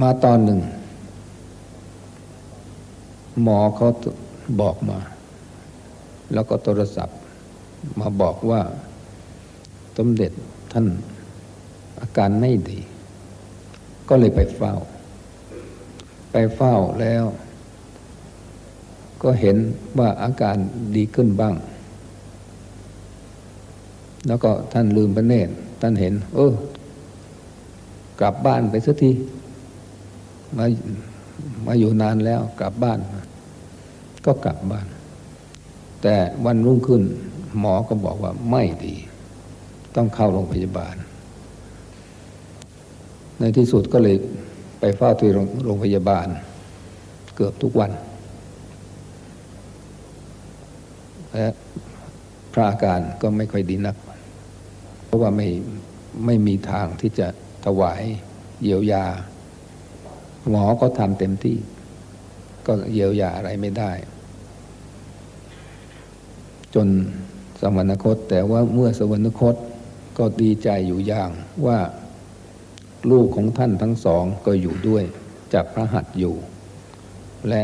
มาตอนหนึ่ง หมอเขาบอกมา แล้วก็โทรศัพท์ มาบอกว่าสมเด็จท่านอาการไม่ดี ก็เลยไปเฝ้า ไปเฝ้าแล้ว ก็เห็นว่าอาการดีขึ้นบ้าง แล้วก็ท่านลืมพระเนตรท่านเห็น เออ กลับบ้านไปสักที มามาอยู่นานแล้วกลับบ้าน ก็กลับบ้าน แต่วันรุ่งขึ้น หมอก็บอกว่าไม่ดี ต้องเข้าโรงพยาบาล ในที่สุดก็เลยไปเฝ้าที่โรงโรงพยาบาล เกือบทุกวันและพระอาการก็ไม่ค่อยดีนัก เพราะว่าไม่ไม่มีทางที่จะถวายเยียวยา หมอก็ทำเต็มที่ ก็เยียวยาอะไรไม่ได้ จนสวรรคต แต่ว่าเมื่อสวรรคตก็ดีใจอยู่อย่างว่าลูกของท่านทั้งสองก็อยู่ด้วยจับพระหัตถ์อยู่ และ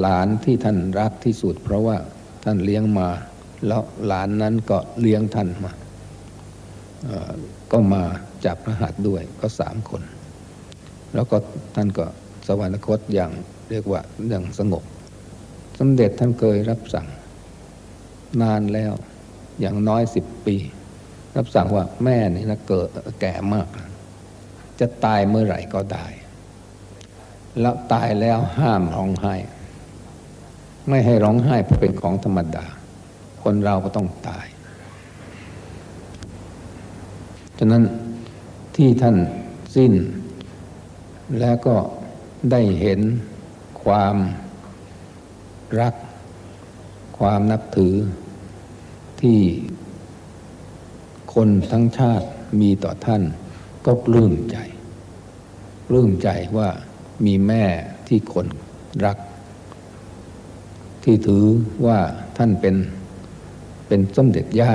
หลานที่ท่านรักที่สุด เพราะว่าท่านเลี้ยงมา แล้วหลานนั้นก็เลี้ยงท่านมาก็มาจับพระหัตถ์ด้วยก็สามคน แล้วก็ท่านก็สวรรคตอย่างเรียกว่าอย่างสงบสมเด็จท่านเคยรับสั่งนานแล้วอย่างน้อยสิบปี รับสั่งว่าแม่นี่นะเกิดแก่มาก จะตายเมื่อไหร่ก็ได้ แล้วตายแล้วห้ามร้องไห้ ไม่ให้ร้องไห้เพราะเป็นของธรรมดา คนเราก็ต้องตาย ฉะนั้นที่ท่านสิ้น แล้วก็ได้เห็นความรัก ความนับถือที่คนทั้งชาติมีต่อท่านก็ปลื้มใจปลื้มใจว่ามีแม่ที่คนรัก ที่ถือว่าท่านเป็นเป็นสมเด็จย่า